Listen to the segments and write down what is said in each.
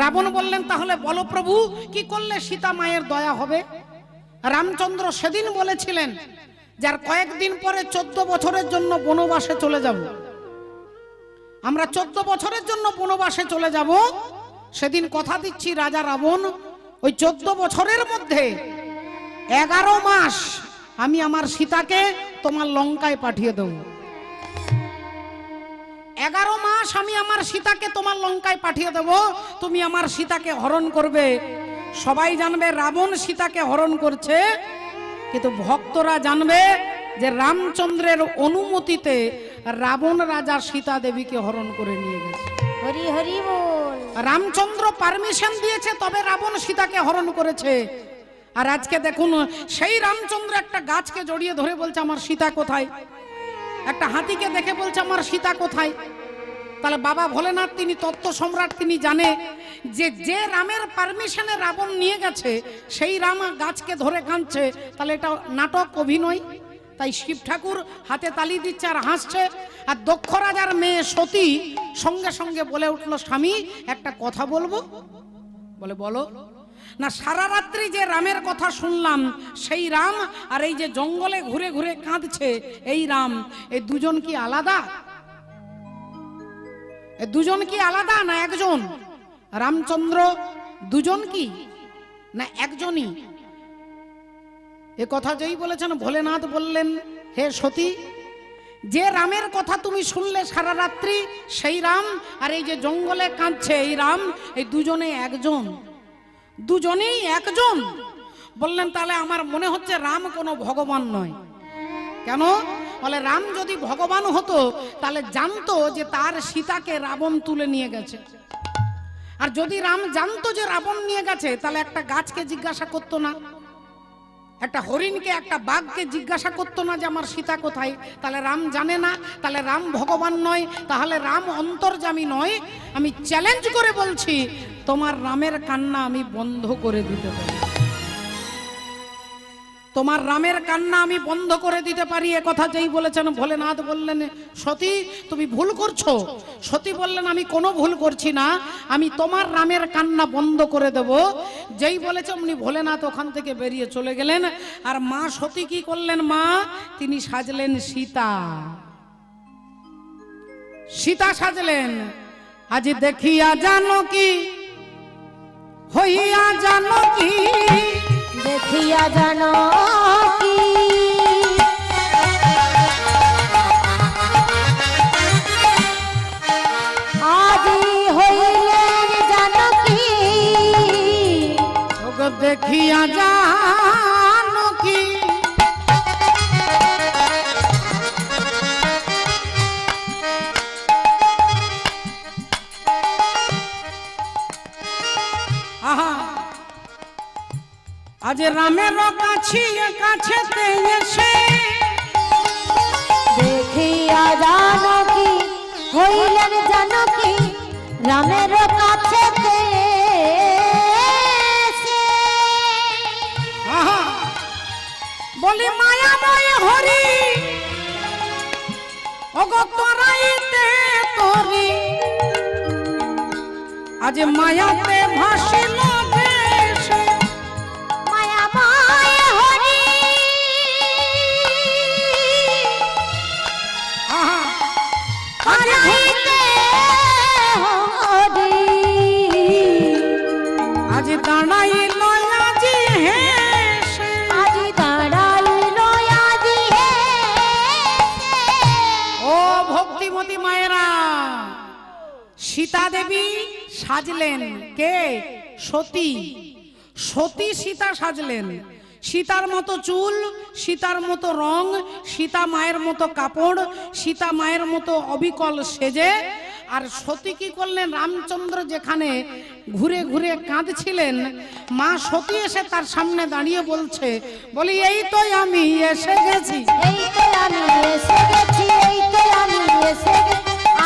রাবণ বললেন, তাহলে বলো প্রভু, কি করলে সীতা মায়ের দয়া হবে? রামচন্দ্র সেদিন বলেছিলেন যার কয়েকদিন পরে চোদ্দ বছরের জন্য বনবাসে চলে যাব। আমরা চোদ্দ বছরের জন্য বনবাসে চলে যাব, সেদিন কথা দিচ্ছি রাজা রাবণ, ওই চোদ্দ বছরের মধ্যে এগারো মাস আমি আমার সীতাকে তোমার লঙ্কায় পাঠিয়ে দেব। এগারো মাস আমি আমার সীতাকে তোমার লঙ্কায় পাঠিয়ে দেব। তুমি আমার সীতাকে হরণ করবে। সবাই জানবে রাবণ সীতাকে হরণ করছে। কিন্তু ভক্তরা জানবে যে রামচন্দ্রের অনুমতিতে রাবণ রাজা সীতা দেবীকে হরণ করে নিয়ে গেছে। হরি হরি বল। রামচন্দ্র পারমিশন দিয়েছে তবে রাবণ সীতাকে হরণ করেছে। আর আজকে দেখুন সেই রামচন্দ্র একটা গাছকে জড়িয়ে ধরে বলছে আমার সীতা কোথায়? একটা হাতিকে দেখে বলছে, আমার সীতা কোথায়? তাহলে বাবা ভোলেনাথ, তিনি তত্ত্ব সম্রাট, তিনি জানে যে যে রামের পারমিশনে রাবণ নিয়ে গেছে, সেই রাম গাছকে ধরে কাঁদছে। তাহলে এটা নাটক, অভিনয়। তাই শিব ঠাকুর হাতে তালি দিচ্ছে আর হাসছে। আর দক্ষ রাজার মেয়ে সতী সঙ্গে সঙ্গে বলে উঠল, স্বামী, একটা কথা বলব? বলে, বলো। না সারা রাত্রি যে রামের কথা শুনলাম, সেই রাম আর এই যে জঙ্গলে ঘুরে ঘুরে কাঁদছে, এই রাম এই দুজন কি আলাদা? দুজন কি আলাদা না একজন? রামচন্দ্র দুজন কি না একজনই? এ কথা যেই বলেছেন, ভোলেনাথ বললেন, হে সতী, যে রামের কথা তুমি শুনলে সারা রাত্রি, সেই রাম আর এই যে জঙ্গলে কাঁদছে, এই রাম, এই দুজনে একজন। দুজনেই একজন। বললেন, তাহলে আমার মনে হচ্ছে রাম কোনো ভগবান নয়। কেন? বলে, রাম যদি ভগবান হতো, তাহলে জানতো যে তার সীতাকে রাবণ তুলে নিয়ে গেছে। আর যদি রাম জানতো যে রাবণ নিয়ে গেছে, তাহলে একটা গাছকে জিজ্ঞাসা করতো না। একটা হরিণকে, একটা বাঘকে জিজ্ঞাসা করতো না যে আমার সীতা কোথায়? তাহলে রাম জানে না, তাহলে রাম ভগবান নয়, তাহলে রাম অন্তর্জামী নয়। আমি চ্যালেঞ্জ করে বলছি, তোমার রামের কান্না আমি বন্ধ করে দিতে পারি। তোমার রামের কান্না আমি বন্ধ করে দিতে পারি, এ কথা যেই বলেছেন ভোলেনাথ বললেন, সতী, তুমি ভুল করছ। সতী বললেন, আমি কোনো ভুল করছি না, আমি তোমার রামের কান্না বন্ধ করে দেব। যেই বলেছে উনি ভোলেনাথ ওখান থেকে বেরিয়ে চলে গেলেন। আর মা সতী কি করলেন মা? তিনি সাজলেন সীতা। সীতা সাজলেন। আজ দেখিয়া জানো কি? হইয়া জানো কি? দেখিয়া জানো কি? দেখিয়া জানো কি আহা। আজ রামের কাছি, কাছেতে এসে দেখিয়া জানো কি হইলেন জানো কি রামের কাছে বলি মায়াময় হরি। অগতরাইতে তরি। আজ মায়াতে ভাসিল সীতা দেবী সাজলেন। কে? সতী। সতী সীতা সাজলেন। সীতার মতো চুল, সীতার মতো রং, সীতা মায়ের মতো কাপড়, সীতা মায়ের মতো অবিকল সেজে। আর সতী কি করলেন? রামচন্দ্র যেখানে ঘুরে ঘুরে কাঁদছিলেন, মা সতী এসে তার সামনে দাঁড়িয়ে বলছে, বলি, এই তো আমি এসে গেছি। তো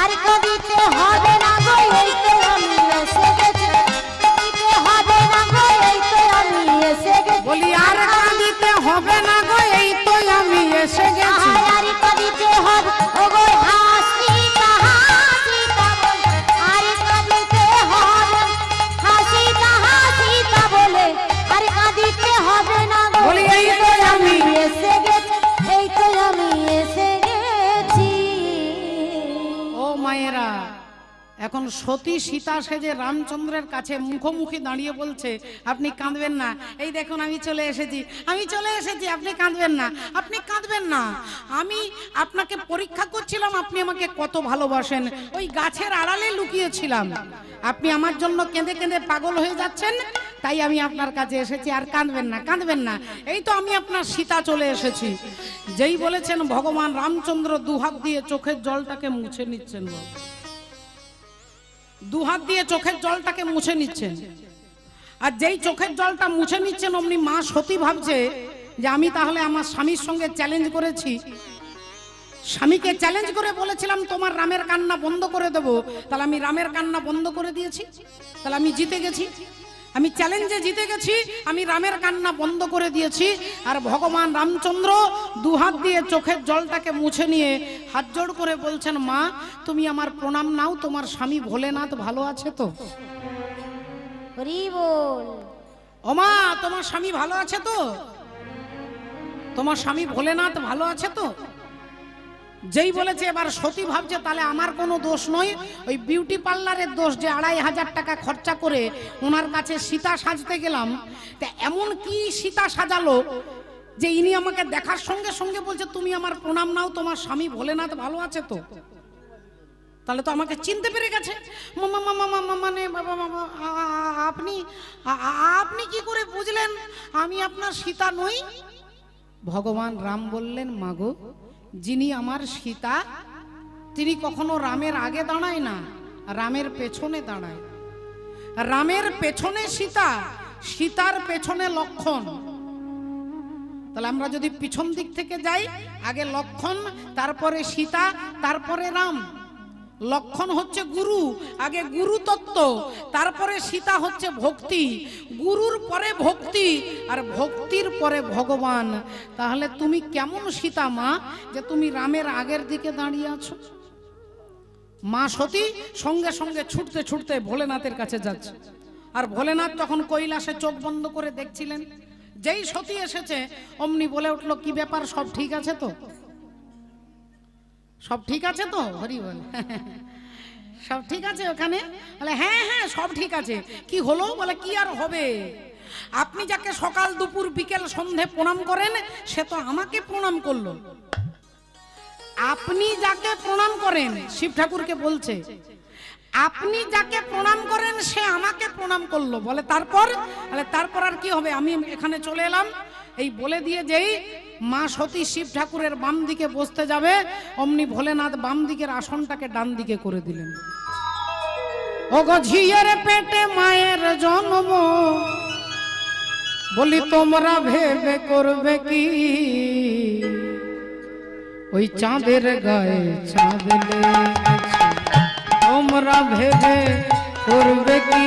আর হবে না এখন সতী সীতা সেজে রামচন্দ্রের কাছে মুখোমুখি দাঁড়িয়ে বলছে, আপনি কাঁদবেন না। এই দেখুন, আমি চলে এসেছি। আমি চলে এসেছি, আপনি কাঁদবেন না। আপনি কাঁদবেন না। আমি আপনাকে পরীক্ষা করছিলাম, আপনি আমাকে কত ভালোবাসেন। ওই গাছের আড়ালে লুকিয়েছিলাম। আপনি আমার জন্য কেঁদে কেঁদে পাগল হয়ে যাচ্ছেন, তাই আমি আপনার কাছে এসেছি। আর কাঁদবেন না কাঁদবেন না। এই তো আমি আপনার সীতা চলে এসেছি। যেই বলেছেন, ভগবান রামচন্দ্র দুহাত দিয়ে চোখের জলটাকে মুছে নিচ্ছেন। দুহাত দিয়ে চোখের জলটাকে মুছে নিচ্ছেন। আর যেই চোখের জলটা মুছে নিচ্ছেন, অমনি মা সতী ভাবছে যে আমি তাহলে আমার স্বামীর সঙ্গে চ্যালেঞ্জ করেছি। স্বামীকে চ্যালেঞ্জ করে বলেছিলাম, তোমার রামের কান্না বন্ধ করে দেব। তাহলে আমি রামের কান্না বন্ধ করে দিয়েছি। তাহলে আমি জিতে গেছি। আমি চ্যালেঞ্জে জিতে গেছি আমি রামের কান্না বন্ধ করে দিয়েছি আর ভগবান রামচন্দ্র দুহাত দিয়ে চোখের জলটাকে মুছে নিয়ে হাত জোড় করে বলছেন মা তুমি আমার প্রণাম নাও তোমার স্বামী ভোলেনাথ ভালো আছে তো? হরি বল। ও মা তোমার স্বামী ভালো আছে তো? তোমার স্বামী ভোলেনাথ ভালো আছে তো? যেই বলেছে এবার সতী ভাবছে, তাহলে আমার কোনো দোষ নয়। ওই বিউটি পার্লারের দোষ যে আড়াই হাজার টাকা খরচা করে ওনার কাছে সীতা সাজতে গেলাম। তা এমন কি সীতা সাজালো যে ইনি আমাকে দেখার সঙ্গে সঙ্গে বলছে, তুমি আমার প্রণাম নাও, তোমার স্বামী ভোলেনাথ ভালো আছে তো? তাহলে তো আমাকে চিনতে পেরে গেছে। মানে আপনি আপনি কি করে বুঝলেন? আমি আপনার সীতা নই। ভগবান রাম বললেন, মাগো যিনি আমার সীতা, তিনি কখনো রামের আগে দাঁড়ায় না, রামের পেছনে দাঁড়ায়। রামের পেছনে সীতা, সীতার পেছনে লক্ষণ। তাহলে আমরা যদি পিছন দিক থেকে যাই, আগে লক্ষণ, তারপরে সীতা, তারপরে রাম। লক্ষণ হচ্ছে গুরু, আগে গুরু তত্ত্ব, তারপরে সীতা হচ্ছে ভক্তি। গুরুর পরে ভক্তি, আর ভক্তির পরে ভগবান। তাহলে তুমি কেমন সীতা মা, যে তুমি রামের আগের দিকে দাঁড়িয়ে আছো? মা সতী সঙ্গে সঙ্গে ছুটতে ছুটতে ভোলেনাথের কাছে যাচ্ছে। আর ভোলেনাথ তখন কৈলাসে চোখ বন্ধ করে দেখছিলেন, যেই সতী এসেছে, অমনি বলে উঠল, কি ব্যাপার, সব ঠিক আছে তো? সব ঠিক আছে তো? হরি বল। সব ঠিক আছে ওখানে? বলে হ্যাঁ হ্যাঁ সব ঠিক আছে। কি হলো? বলে, কি আর হবে? আপনি যাকে সকাল, দুপুর, বিকেল, সন্ধে প্রণাম করেন, সে তো আমাকে প্রণাম করল। আপনি যাকে প্রণাম করেন, শিব ঠাকুরকে বলছে, আপনি যাকে প্রণাম করেন, সে আমাকে প্রণাম করল। বলে, তারপর? তারপর আর কি হবে? আমি এখানে চলে এলাম। এই বলে দিয়ে যেই মা সতী শিব ঠাকুরের বাম দিকে বসতে যাবে, অমনি ভোলেনাথ বাম দিকের আসনটাকে ডান দিকে করে দিলেন। ওগো ঝিয়ের পেটে মায়ের জন্ম, বলি তোমরা ভেবে করবে কি? ওই চাঁদের গায়ে চাঁদ তোমরা ভেবে করবে কি?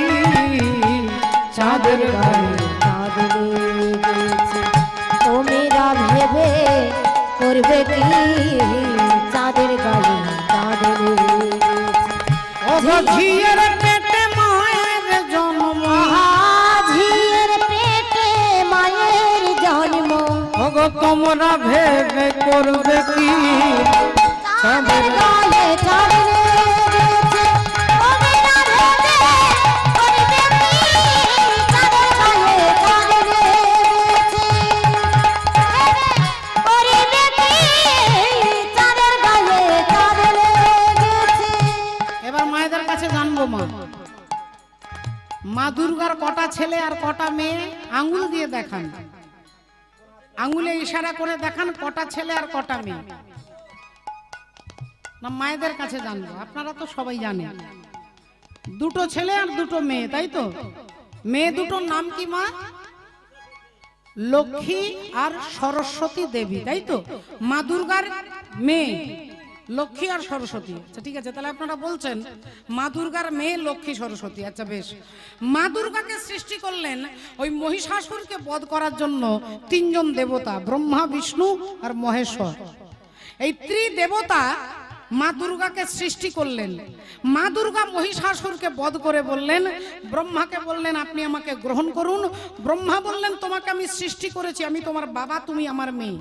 চাঁদের গায়ে চাঁদ তোমরা ভেবে করবে কি? চাঁদের গায়ে চাঁদ ঝিয়ের পেটে মায়ের জন্ম। ঝিয়ের পেটে মায়ের জন্ম। ওগো তোমরা ভেবে করবে কি? চাঁদের গায়ে চাঁদ আর কটা মেয়ে আঙ্গুল দিয়ে দেখান। আঙ্গুলে ইশারা করে দেখান কটা ছেলে আর কটা মেয়ে। না, মায়েদের কাছে জানব, আপনারা তো সবাই জানেন। দুটো ছেলে আর দুটো মেয়ে, তাই তো? মেয়ে দুটোর নাম কি মা? লক্ষ্মী আর সরস্বতী দেবী, তাই তো? মা দুর্গার মেয়ে। লক্ষ্মী আর সরস্বতী। আচ্ছা ঠিক আছে, তাহলে আপনারা বলছেন, মা দুর্গার মেয়ে লক্ষ্মী সরস্বতী। আচ্ছা বেশ। মা দুর্গাকে সৃষ্টি করলেন ওই মহিষাসুরকে বধ করার জন্য তিনজন দেবতা, ব্রহ্মা, বিষ্ণু আর মহেশ্বর। এই ত্রিদেবতা মা দুর্গাকে সৃষ্টি করলেন। মা দুর্গা মহিষাসুরকে বধ করে বললেন, ব্রহ্মাকে বললেন, আপনি আমাকে গ্রহণ করুন। ব্রহ্মা বললেন, তোমাকে আমি সৃষ্টি করেছি, আমি তোমার বাবা, তুমি আমার মেয়ে।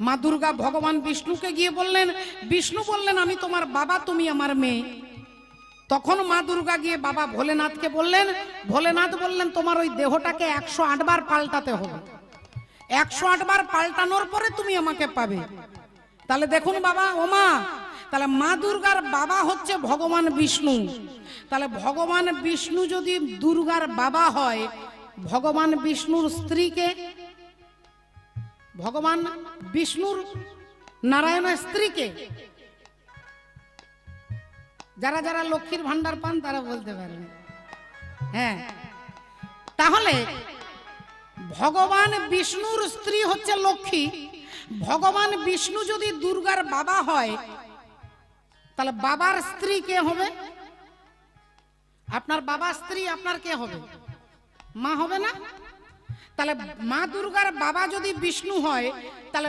মা দুর্গা ভগবান বিষ্ণুকে গিয়ে বললেন, বিষ্ণু বললেন, আমি তোমার বাবা, তুমি আমার মেয়ে। তখন মা দুর্গা গিয়ে বাবা ভোলেনাথকে বললেন, ভোলেনাথ বললেন, তোমার ওই দেহটাকে একশো আটবার পাল্টাতে হবে। একশো আটবার পাল্টানোর পরে তুমি আমাকে পাবে। তাহলে দেখুন বাবা ওমা তাহলে মা দুর্গার বাবা হচ্ছে ভগবান বিষ্ণু। তাহলে ভগবান বিষ্ণু যদি দুর্গার বাবা হয়, ভগবান বিষ্ণুর স্ত্রীকে ভগবান বিষ্ণুর নারায়ণের স্ত্রীকে। যারা যারা লক্ষ্মীর ভান্ডার পান, তারা বলতে পারবে। হ্যাঁ। তাহলে ভগবান বিষ্ণুর স্ত্রী হচ্ছে লক্ষ্মী। ভগবান বিষ্ণু যদি দুর্গার বাবা হয়, তাহলে বাবার স্ত্রী কে হবে? আপনার বাবার স্ত্রী আপনার কে হবে? মা হবে না? তাহলে মা দুর্গার বাবা যদি বিষ্ণু হয়, তাহলে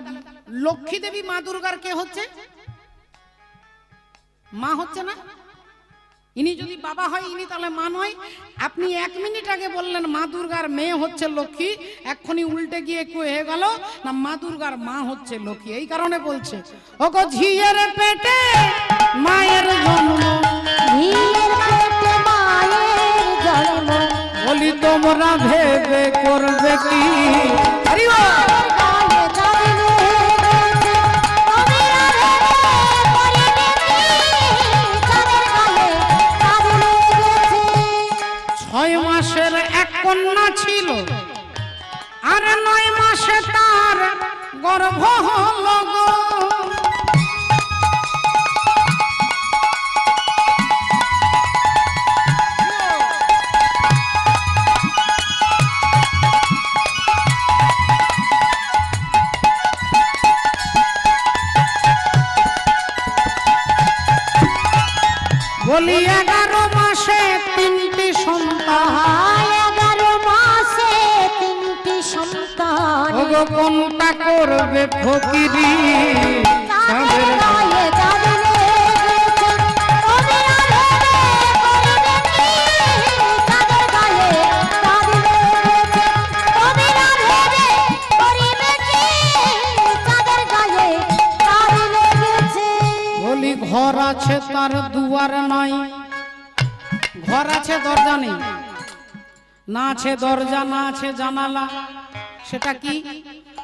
লক্ষ্মী দেবী মা দুর্গার কে হচ্ছে? মা হচ্ছে না? ইনি যদি বাবা হয়, ইনি তাহলে মা নয়। আপনি এক মিনিট আগে বললেন, মা দুর্গার মেয়ে হচ্ছে লক্ষ্মী। এক্ষুনি উল্টে গিয়ে হয়ে গেল। না, মা দুর্গার মা হচ্ছে লক্ষ্মী, এই কারণে বলছে। ওগো ঝিয়ের পেটে মায়ের জন্ম। ঝিয়ের তোমরা ভেবে করবে কি। ছয় মাসের এক কন্যা ছিল আর নয় মাসে তার গর্ভ হল চাঁদ লেগেছে। বলি ঘর আছে তার দুয়ার নাই। ঘর আছে দরজা নেই। না আছে দরজা না আছে জানালা। সেটা কি?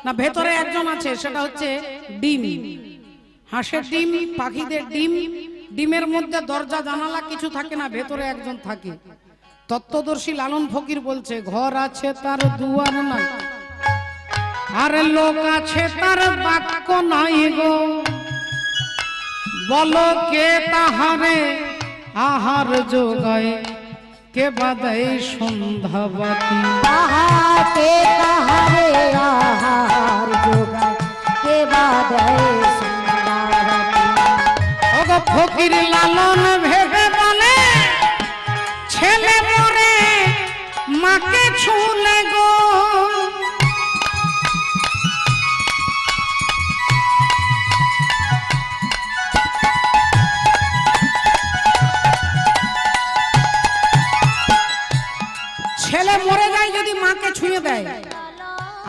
না, ভেতরে একজন আছে, সেটা হচ্ছে ডিম। হাঁসের ডিম, পাখিদের ডিম, ডিমের মধ্যে দরজা, জানালা কিছু থাকে না, ভেতরে একজন থাকে। তত্ত্বদর্শী লালন ফকির বলছে, ঘর আছে তার দুয়ার নাই, আর লোক আছে তার বাক্য নাই গো। বলো কে তাহারে আহার যোগায়? কে বাদাই সন্ধ্যাবাতি? তাহাতে তাহারে আহার যোগা কে বাদাই দেয় ওগো ফকির লালন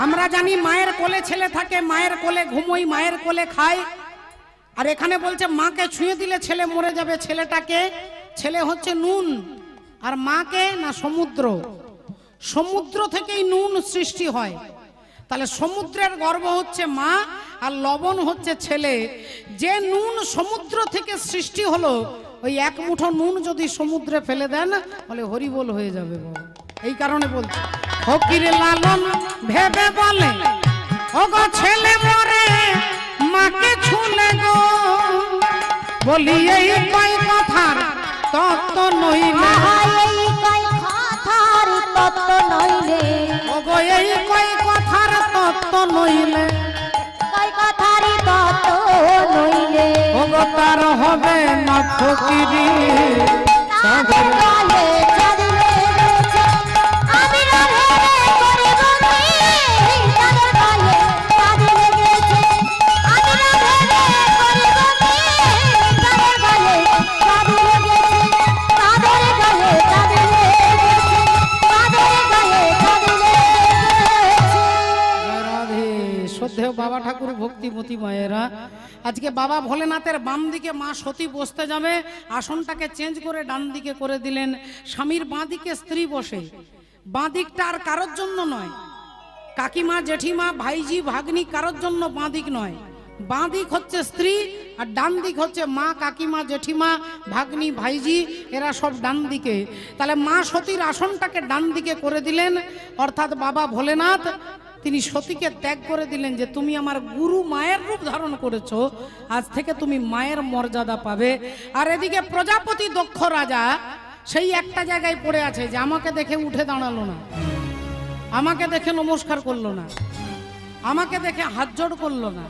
আমরা জানি মায়ের কোলে ছেলে থাকে, মায়ের কোলে ঘুমোই, মায়ের কোলে খায় আর এখানে বলছে, মাকে ছুঁয়ে দিলে ছেলে মরে যাবে। ছেলেটাকে, ছেলে হচ্ছে নুন। আর মাকে না সমুদ্র? সমুদ্র থেকেই নুন সৃষ্টি হয়। তাহলে সমুদ্রের গর্ভ হচ্ছে মা, আর লবণ হচ্ছে ছেলে। যে নুন সমুদ্র থেকে সৃষ্টি হলো, ওই এক মুঠো নুন যদি সমুদ্রে ফেলে দেন, তাহলে হরিবোল হয়ে যাবে এই কারণে বলছে। ফকির লালন ভেবে বলে ওগো ছেলে মরে মাকে ছুলে গো। বলি এই কয় কথার তত্ত্ব নইলে এই কয় কথার তত্ত্ব নইলে, ওগো এই কয় কথার তত্ত্ব নইলে কয় কথারই তত্ত্ব নইলে। ওগো তার হবে না ফকিরি। চাঁদের গায়ে বাবা ঠাকুর ভক্তিমতী মায়েরা। আজকে বাবা ভোলেনাথের বাম দিকে মা সতী বসতে যাবে, আসনটাকে চেঞ্জ করে ডান দিকে করে দিলেন। স্বামীর বাঁ দিকে স্ত্রী বসে। বাঁ দিকটা আর কারোর জন্য নয়। কাকিমা, জেঠিমা, ভাইজি, ভাগ্নি কারোর জন্য বাঁ দিক নয়। বাঁ দিক হচ্ছে স্ত্রী আর ডান দিক হচ্ছে মা, কাকিমা, জেঠিমা, ভাগ্নি, ভাইজি, এরা সব ডান দিকে। তাহলে মা সতীর আসনটাকে ডান দিকে করে দিলেন। অর্থাৎ বাবা ভোলেনাথ তিনি সতীকে ত্যাগ করে দিলেন যে তুমি আমার গুরু মায়ের রূপ ধারণ করেছ, আজ থেকে তুমি মায়ের মর্যাদা পাবে আর এদিকে প্রজাপতি দক্ষ রাজা সেই একটা জায়গায় পড়ে আছে যে আমাকে দেখে উঠে দাঁড়াল না, আমাকে দেখে নমস্কার করল না, আমাকে দেখে হাত জোড় করল না,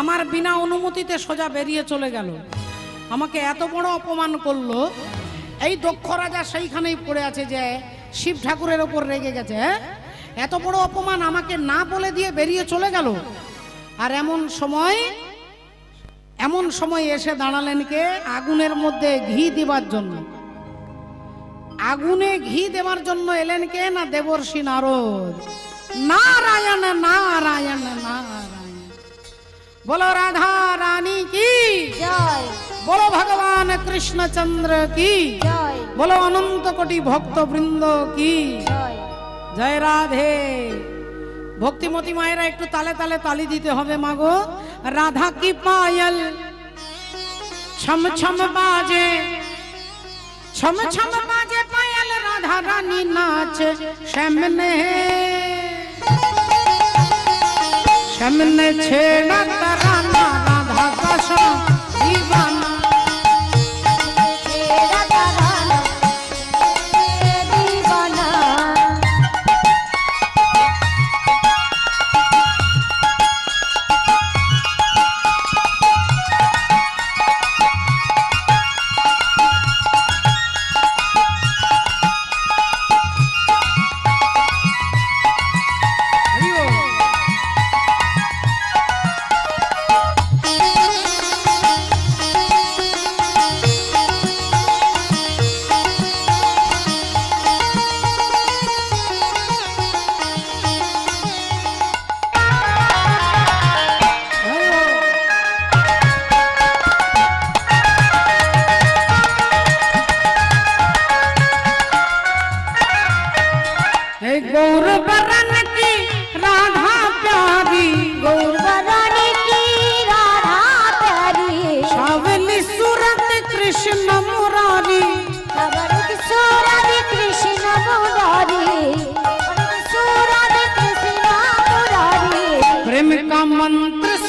আমার বিনা অনুমতিতে সোজা বেরিয়ে চলে গেল আমাকে এত বড় অপমান করল, এই দক্ষ রাজা সেইখানেই পড়ে আছে যে শিব ঠাকুরের ওপর রেগে গেছে হ্যাঁ? এত বড় অপমান আমাকে না বলে দিয়ে বেরিয়ে চলে গেল। আর এমন সময় এমন সময় এসে দাঁড়ালেন কে? আগুনের মধ্যে ঘি দিবার জন্য। আগুনে ঘি দেওয়ার জন্য এলেন কে না দেবর্ষি নারদ? নারায়ণ নারায়ণ নারায়ণ। বলো রাধা রানী কি? জয়। বলো ভগবান কৃষ্ণচন্দ্র কি? জয়। বলো অনন্ত কোটি ভক্ত বৃন্দ কি? জয় জয় রাধে। ভক্তিমতী মায়েরা, একটু তালে তালে তালি দিতে হবে মাগো। রাধা কি পায়ল? ছম ছম বাজে। ছম ছম বাজে পায়ল, রাধা রানী নাচ। সামনে সামনে ছেড়া তারানা রাধা কাশা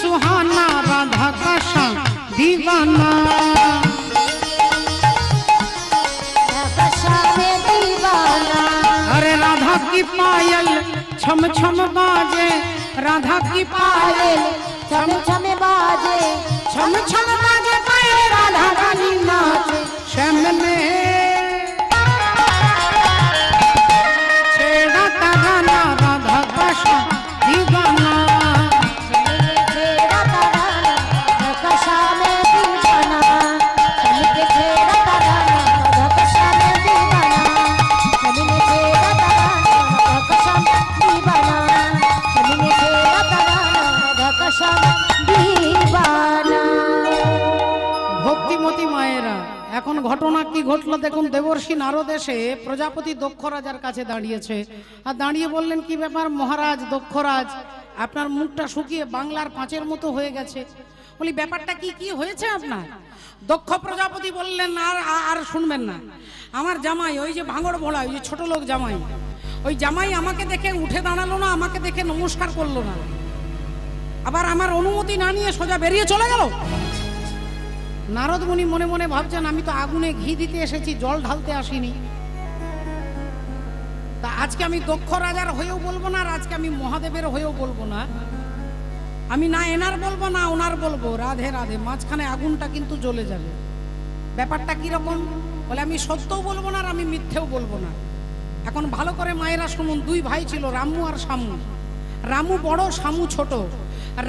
सुहाना राधा का शान दीवाना दीवाना। अरे राधा की पायल छम छम बाजे राधा की पायल छम छम बाजे। छम छम बाजे पायल राधा रानी नाचे। श्याम में এখন ঘটনা কি ঘটলো দেখুন, দেবর্ষী নারদ এসে প্রজাপতি দক্ষ রাজার কাছে দাঁড়িয়েছে। আর দাঁড়িয়ে বললেন, কি ব্যাপার মহারাজ, দক্ষরাজ? আপনার মুখটা শুকিয়ে বাংলার পাঁচের মতো হয়ে গেছে। বলি, ব্যাপারটা কি কি হয়েছে আপনার? দক্ষ প্রজাপতি বললেন আর, আর- শুনবেন না। আমার জামাই, ওই যে ভাঙড় ভোলা, ওই যে ছোট লোক জামাই, ওই জামাই আমাকে দেখে উঠে দাঁড়াল না, আমাকে দেখে নমস্কার করল না। আবার আমার অনুমতি না নিয়ে সোজা বেরিয়ে চলে গেল? নারদ মুনি মনে ভাবছেন, আমি তো আগুনে ঘি দিতে এসেছি, জল ঢালতে আসিনি। তা আজকে আমি দক্ষ রাজার হয়েও বলব না আর আজকে আমি মহাদেবের হয়েও বলব না। আমি না এনার বলব, না ওনার বলব। রাধে রাধে। মাঝখানে আগুনটা কিন্তু জ্বলে যাবে। ব্যাপারটা কীরকম বলে, আমি সত্যও বলব না আর আমি মিথ্যেও বলব না। এখন ভালো করে মায়েরা শুনুন, দুই ভাই ছিল, রামু আর শামু। রামু বড়, শামু ছোট।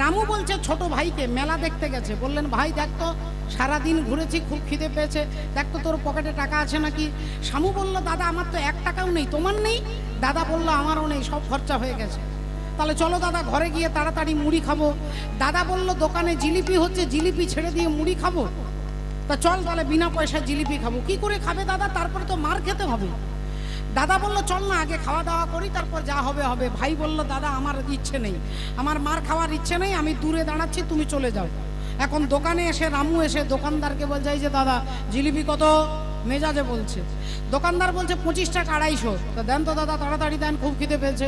রামু বলছে, ছোট ভাইকে মেলা দেখতে গেছে। বললেন, ভাই, দেখ তো সারাদিন ঘুরেছি, খুব খিদে পেয়েছে। দেখ তো তোর পকেটে টাকা আছে নাকি? শামু বলল, দাদা, আমার তো এক টাকাও নেই, তোমার নেই? দাদা বলল, আমারও নেই, সব খরচা হয়ে গেছে। তাহলে চলো দাদা ঘরে গিয়ে তাড়াতাড়ি মুড়ি খাব। দাদা বলল, দোকানে জিলিপি হচ্ছে, জিলিপি ছেড়ে দিয়ে মুড়ি খাব? তা চল তাহলে বিনা পয়সা জিলিপি খাব। কি করে খাবে দাদা? তারপরে তো মার খেতে হবে। দাদা বলল, চল না, আগে খাওয়া দাওয়া করি, তারপর যা হবে হবে। ভাই বলল, দাদা, আমার ইচ্ছে নেই। আমার মার খাওয়ার ইচ্ছে নেই, আমি দূরে দাঁড়াচ্ছি, তুমি চলে যাও। এখন দোকানে এসে রামু এসে দোকানদারকে বলছে যে দাদা, জিলিপি কত? মেজাজে বলছে। দোকানদার বলছে, পঁচিশ টাকা আড়াইশো। তো দেন তো দাদা, তাড়াতাড়ি দেন, খুব খিদে পেয়েছে।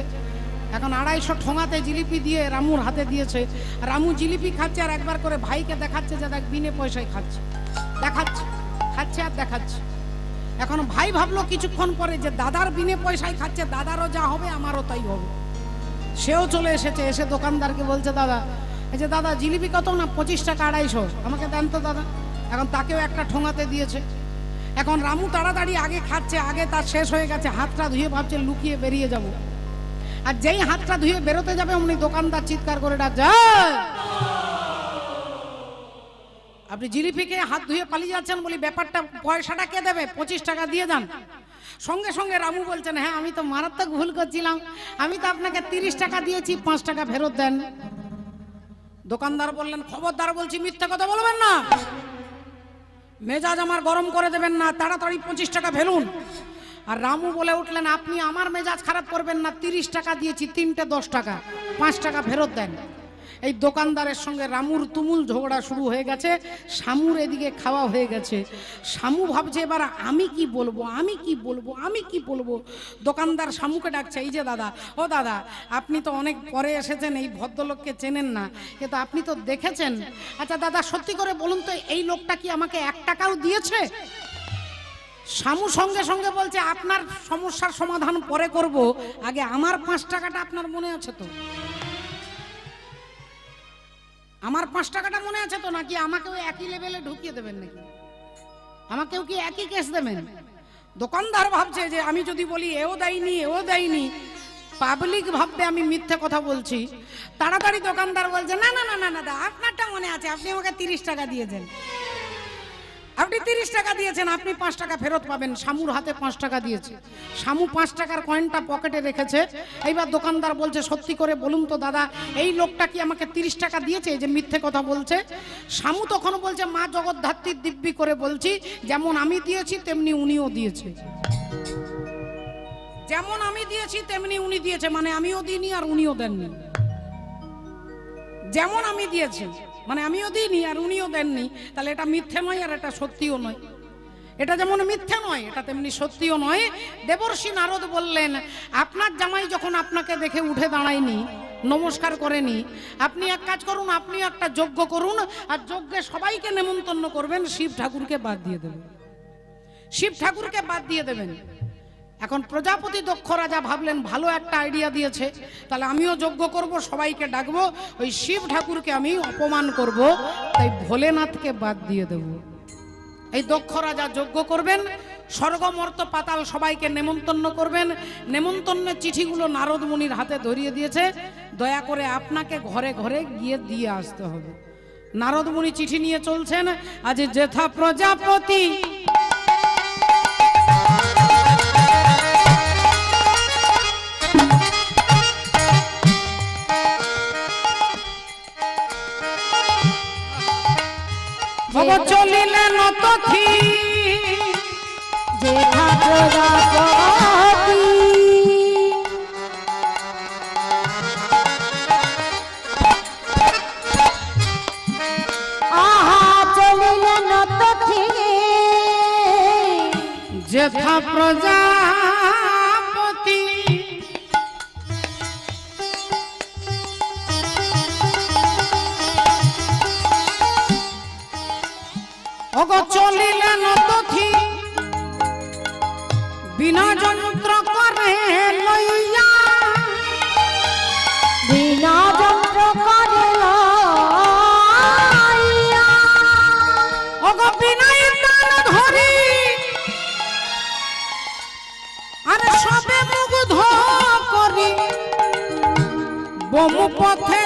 এখন আড়াইশো ঠোঙাতে জিলিপি দিয়ে রামুর হাতে দিয়েছে। রামু জিলিপি খাচ্ছে আর একবার করে ভাইকে দেখাচ্ছে যে দেখ, বিনে পয়সায় খাচ্ছে। দেখাচ্ছে, খাচ্ছে আর দেখাচ্ছে। এখন ভাই ভাবলো কিছুক্ষণ পরে যে দাদার বিনে পয়সায় খাচ্ছে, দাদারও যা হবে, আমারও তাই হবে। সেও চলে এসেছে, এসে দোকানদারকে বলছে, দাদা যে দাদা, জিলিপি কত না? পঁচিশ টাকা আড়াইশো। আমাকে দেন তো দাদা। এখন তাকেও একটা ঠোঙাতে দিয়েছে। এখন রামু তাড়াতাড়ি আগে খাচ্ছে, আগে তার শেষ হয়ে গেছে। হাতটা ধুয়ে ভাবছে, লুকিয়ে বেরিয়ে যাব। আর যেই হাতটা ধুয়ে বেরোতে যাবে, অমনি দোকানদার চিৎকার করে "এই!" আপনি জিলিপিকে হাত ধুয়ে পালিয়ে যাচ্ছেন বলি ব্যাপারটা, পয়সাটা কে দেবে? পঁচিশ টাকা দিয়ে যান। সঙ্গে সঙ্গে রামু বলছেন হ্যাঁ আমি তো মারাত্মক ভুল করছিলাম। আমি তো আপনাকে তিরিশ টাকা দিয়েছি, পাঁচ টাকা ফেরত দেন। দোকানদার বললেন, খবরদার বলছি, মিথ্যে কথা বলবেন না। মেজাজ আমার গরম করে দেবেন না, তাড়াতাড়ি পঁচিশ টাকা ফেলুন। আর রামু বলে উঠলেন, আপনি আমার মেজাজ খারাপ করবেন না, তিরিশ টাকা দিয়েছি, তিনটে দশ টাকা, পাঁচ টাকা ফেরত দেন। এই দোকানদারের সঙ্গে রামুর তুমুল ঝগড়া শুরু হয়ে গেছে, শামুর এদিকে খাওয়া হয়ে গেছে। শামু ভাবছে, এবার আমি কি বলব? আমি কি বলব? আমি কি বলব? দোকানদার শামুকে ডাকছে, এই যে দাদা, ও দাদা, আপনি তো অনেক পরে এসেছেন, এই ভদ্রলোককে চেনেন না। কিন্তু আপনি তো দেখেছেন। আচ্ছা দাদা, সত্যি করে বলুন তো, এই লোকটা কি আমাকে এক টাকাও দিয়েছে? শামু সঙ্গে সঙ্গে বলছে, আপনার সমস্যার সমাধান পরে করব। আগে আমার পাঁচ টাকাটা আপনার মনে আছে তো? আমার পাঁচ টাকাটা মনে আছে তো নাকি আমাকেও একই লেভেলে ঢুকিয়ে দেবেন নাকি? আমাকেও কি একই কেস দেবেন? দোকানদার ভাবছে যে আমি যদি বলি, এও দেয়নি এও দেয়নি। পাবলিক ভাববে আমি মিথ্যে কথা বলছি। তাড়াতাড়ি দোকানদার বলছে, না না না না না দা আপনারটা মনে আছে, আপনি আমাকে তিরিশ টাকা দিয়েছেন। আপনি তিরিশ টাকা দিয়েছেন, আপনি পাঁচ টাকা ফেরত পাবেন। শামুর হাতে পাঁচ টাকা দিয়েছে। শামু পাঁচ টাকার কয়েনটা পকেটে রেখেছে। এইবার দোকানদার বলছে, সত্যি করে বলুন তো দাদা, এই লোকটা কি আমাকে তিরিশ টাকা দিয়েছে? যে মিথ্যে কথা বলছে। শামু তখন বলছে, মা জগদ্ধাত্রীর দিব্যি করে বলছি, যেমন আমি দিয়েছি, তেমনি উনিও দিয়েছে। যেমন আমি দিয়েছি, তেমনি উনি দিয়েছে। মানে আমিও দিইনি আর উনিও দেননি। যেমন আমি দিয়েছি। মানে আমিও দিইনি আর উনিও দেননি। তাহলে এটা মিথ্যে নয় আর এটা সত্যিও নয়। এটা যেমন মিথ্যে নয়, এটা তেমনি সত্যিও নয়। দেবর্ষী নারদ বললেন, আপনার জামাই যখন আপনাকে দেখে উঠে দাঁড়ায়নি, নমস্কার করেনি, আপনি এক কাজ করুন, আপনি একটা যজ্ঞ করুন, আর যজ্ঞে সবাইকে নেমন্তন্ন করবেন, শিব ঠাকুরকে বাদ দিয়ে দেবেন। শিব ঠাকুরকে বাদ দিয়ে দেবেন। এখন প্রজাপতি দক্ষ রাজা ভাবলেন, ভালো একটা আইডিয়া দিয়েছে। তাহলে আমিও যজ্ঞ করব, সবাইকে ডাকবো, ওই শিব ঠাকুরকে আমি অপমান করব, তাই ভোলেনাথকে বাদ দিয়ে দেব। এই দক্ষ রাজা যজ্ঞ করবেন, স্বর্গমর্ত পাতাল সবাইকে নেমন্তন্ন করবেন, নেমন্তন্নের চিঠিগুলো নারদ মুনির হাতে ধরিয়ে দিয়েছে। দয়া করে আপনাকে ঘরে ঘরে গিয়ে দিয়ে আসতে হবে। নারদ মুনি চিঠি নিয়ে চলছেন, আজ যেথা প্রজাপতি ভব প্রজাপতি আহা চলিলেন তথি যেথা প্রজাপতি অগ চলিলেন তথি বিনা যন্ত্র করে লইয়া। বিনা যন্ত্র করে লইয়া। অগ বিনাই দান ধরি। আর সবে মুগ্ধ করি। বমু পথে